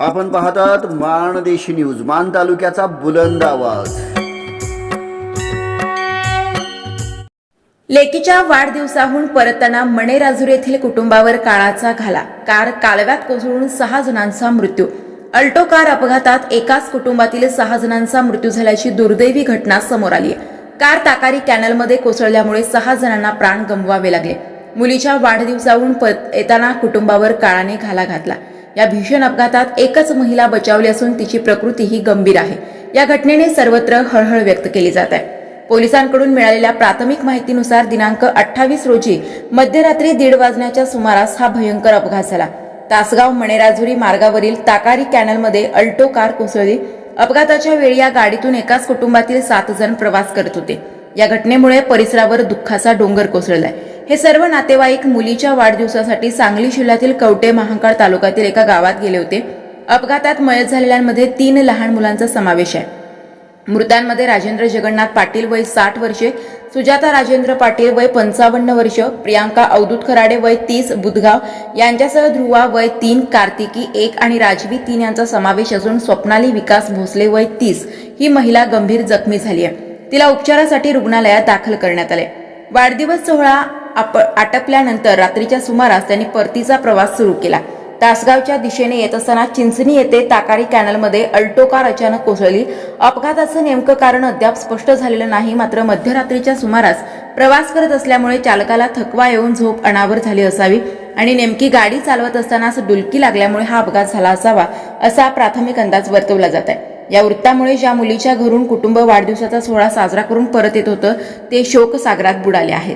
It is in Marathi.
आपण पाहतात माणदेशी न्यूज मान तालुक्याचा बुलंद आवाज. लेकीच्या वाढदिवसाहून परतताना मणेराजूर येथील कुटुंबावर काळाचा घाला. कार कालव्यात कोसळून सहा जणांचा मृत्यू. अल्टो कार अपघातात एकाच कुटुंबातील सहा जणांचा मृत्यू झाल्याची दुर्दैवी घटना समोर आली कार ताकारी कॅनलमध्ये कोसळल्यामुळे सहा जणांना प्राण गमवावे लागले. मुलीच्या वाढदिवसाहून परत येताना कुटुंबावर काळाने घाला घातला. या भीषण अपघातात एकच महिला बचावली असून तिची प्रकृतीही गंभीर आहे. या घटनेने सर्वत्र हळहळ व्यक्त केली जात आहे. पोलिसांकडून मिळालेल्या प्राथमिक माहितीनुसार दिनांक अठ्ठावीस रोजी मध्यरात्री दीड वाजण्याच्या सुमारास हा भयंकर अपघात झाला. तासगाव मणेराजुरी मार्गावरील ताकारी कॅनलमध्ये अल्टो कार कोसळली. अपघाताच्या वेळी या गाडीतून एकाच कुटुंबातील सात जण प्रवास करत होते. या घटनेमुळे परिसरावर दुःखाचा डोंगर कोसळलाय. हे सर्व नातेवाईक मुलीच्या वाढदिवसासाठी सांगली जिल्ह्यातील कवटे महांकाळ तालुक्यातील एका गावात गेले होते. अपघातात मयत झालेल्यांमध्ये तीन लहान मुलांचा समावेश आहे. मृतांमध्ये राजेंद्र जगन्नाथ पाटील वय साठ वर्षे सुजाता राजेंद्र पाटील वय पंचावन्न वर्ष प्रियांका अवधूत खराडे वय तीस बुधगाव यांच्यासह ध्रुवा वय तीन कार्तिकी एक आणि राजवी तीन यांचा समावेश असून स्वप्नाली विकास भोसले वय तीस ही महिला गंभीर जखमी झाली आहे. तिला उपचारासाठी रुग्णालयात दाखल करण्यात आले. वाढदिवस सोहळा आप आटपल्यानंतर रात्रीच्या सुमारास त्यांनी परतीचा प्रवास सुरू केला. तासगावच्या दिशेने येत असताना चिंचणी येथे ताकारी कॅनलमध्ये अल्टो कार अचानक कोसळली. अपघाताचं नेमकं कारण अद्याप स्पष्ट झालेलं नाही मात्र मध्यरात्रीच्या सुमारास प्रवास करत असल्यामुळे चालकाला थकवा येऊन झोप अनावर झाली असावी आणि नेमकी गाडी चालवत असतानाच डुलकी लागल्यामुळे हा अपघात झाला असावा असा प्राथमिक अंदाज वर्तवला जात आहे या वृत्तामुळे ज्या मुलीच्या घरून कुटुंब वाढदिवसाचा सोहळा साजरा करून परत येत होतं ते शोकसागरात बुडाले आहेत.